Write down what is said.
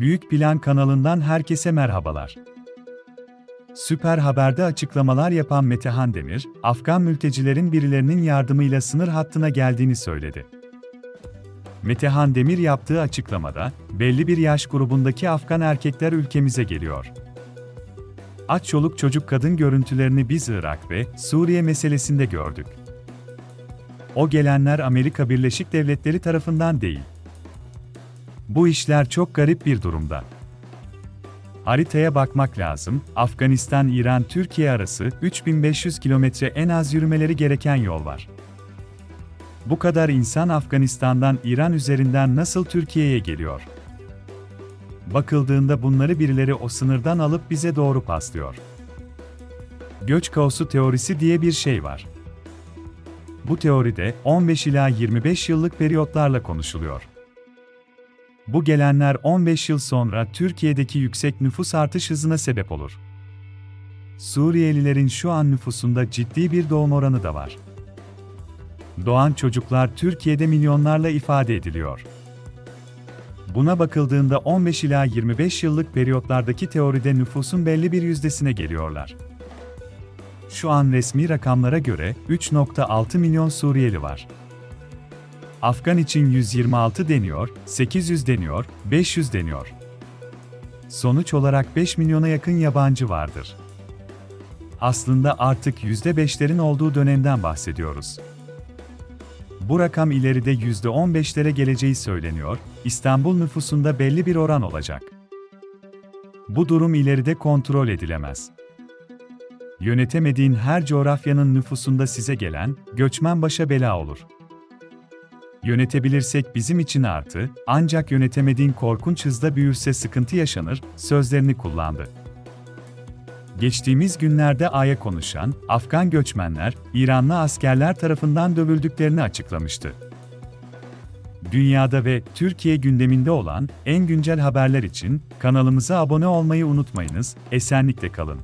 Büyük Plan kanalından herkese merhabalar. Süper Haber'de açıklamalar yapan Metehan Demir, Afgan mültecilerin birilerinin yardımıyla sınır hattına geldiğini söyledi. Metehan Demir yaptığı açıklamada, belli bir yaş grubundaki Afgan erkekler ülkemize geliyor. Aç çoluk çocuk kadın görüntülerini biz Irak ve Suriye meselesinde gördük. O gelenler Amerika Birleşik Devletleri tarafından değil. Bu işler çok garip bir durumda. Haritaya bakmak lazım. Afganistan, İran, Türkiye arası 3500 kilometre en az yürümeleri gereken yol var. Bu kadar insan Afganistan'dan İran üzerinden nasıl Türkiye'ye geliyor? Bakıldığında bunları birileri o sınırdan alıp bize doğru paslıyor. Göç kaosu teorisi diye bir şey var. Bu teoride 15 ila 25 yıllık periyotlarla konuşuluyor. Bu gelenler 15 yıl sonra Türkiye'deki yüksek nüfus artış hızına sebep olur. Suriyelilerin şu an nüfusunda ciddi bir doğum oranı da var. Doğan çocuklar Türkiye'de milyonlarla ifade ediliyor. Buna bakıldığında 15 ila 25 yıllık periyotlardaki teoride nüfusun belli bir yüzdesine geliyorlar. Şu an resmi rakamlara göre 3.6 milyon Suriyeli var. Afgan için 126 deniyor, 800 deniyor, 500 deniyor. Sonuç olarak 5 milyona yakın yabancı vardır. Aslında artık %5'lerin olduğu dönemden bahsediyoruz. Bu rakam ileride %15'lere geleceği söyleniyor, İstanbul nüfusunda belli bir oran olacak. Bu durum ileride kontrol edilemez. Yönetemediğin her coğrafyanın nüfusunda size gelen, göçmen başa bela olur. Yönetebilirsek bizim için artı, ancak yönetemediğin korkunç hızda büyürse sıkıntı yaşanır, sözlerini kullandı. Geçtiğimiz günlerde A'ya konuşan, Afgan göçmenler, İranlı askerler tarafından dövüldüklerini açıklamıştı. Dünyada ve Türkiye gündeminde olan en güncel haberler için kanalımıza abone olmayı unutmayınız, esenlikle kalın.